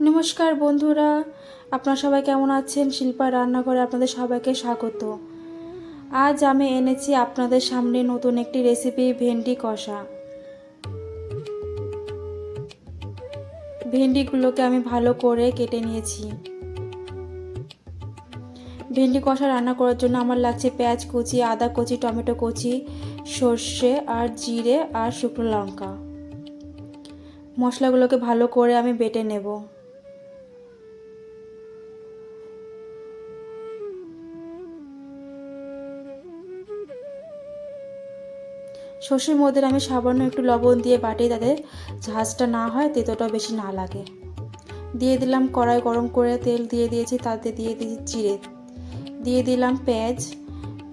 নমস্কার বন্ধুরা, আপনারা সবাই কেমন আছেন? শিল্পা রান্নাঘরে আপনাদের সবাইকে স্বাগত। আজ আমি এনেছি আপনাদের সামনে নতুন একটি রেসিপি ভেন্ডি কষা। ভেন্ডিগুলোকে আমি ভালো করে কেটে নিয়েছি। ভেন্ডি কষা রান্না করার জন্য আমার লাগছে পেঁয়াজ কুচি, আদা কুচি, টমেটো কুচি, সর্ষে আর জিরে আর শুকনো লঙ্কা। মশলাগুলোকে ভালো করে আমি বেটে নেব। সর্ষের মধ্যে আমি সামান্য একটু লবণ দিয়ে বাটি যাতে ঝাঁজটা না হয় তেতোটা বেশি না লাগে। দিয়ে দিলাম কড়াই গরম করে তেল দিয়ে দিয়েছি, তাতে দিয়ে দিয়েছি জিরে। দিয়ে দিলাম পেঁয়াজ।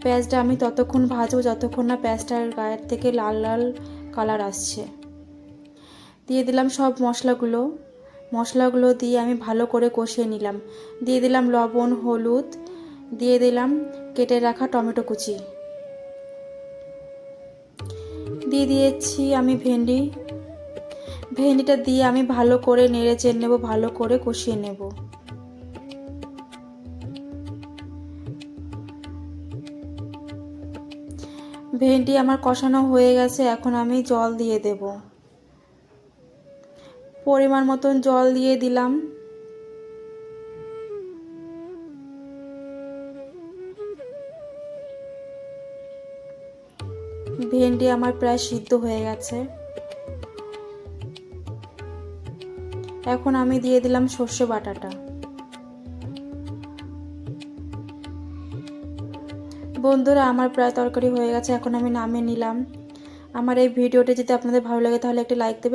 পেঁয়াজটা আমি ততক্ষণ ভাজবো, যতক্ষণ না পেঁয়াজটার গায়ের থেকে লাল লাল কালার আসছে। দিয়ে দিলাম সব মশলাগুলো। মশলাগুলো দিয়ে আমি ভালো করে কষিয়ে নিলাম। দিয়ে দিলাম লবণ, হলুদ। দিয়ে দিলাম কেটে রাখা টমেটো কুচি। দিয়ে দিয়েছি আমি ভেন্ডি। ভেন্ডিটা দিয়ে আমি ভালো করে নেড়ে চেড়ে নেব, ভালো করে কষিয়ে নেব। ভেন্ডি আমার কষানো হয়ে গেছে, এখন আমি জল দিয়ে দেব। পরিমাণ মতন জল দিয়ে দিলাম। ভেন্ডি আমার প্রায় সিদ্ধ হয়ে গেছে। এখন আমি দিয়ে দিলাম সর্ষে বাটাটা। বন্ধুরা, আমার প্রায় তরকারি হয়ে গেছে, এখন আমি নামিয়ে নিলাম। আমার এই ভিডিওটি যদি আপনাদের ভালো লাগে তাহলে একটি লাইক দেবে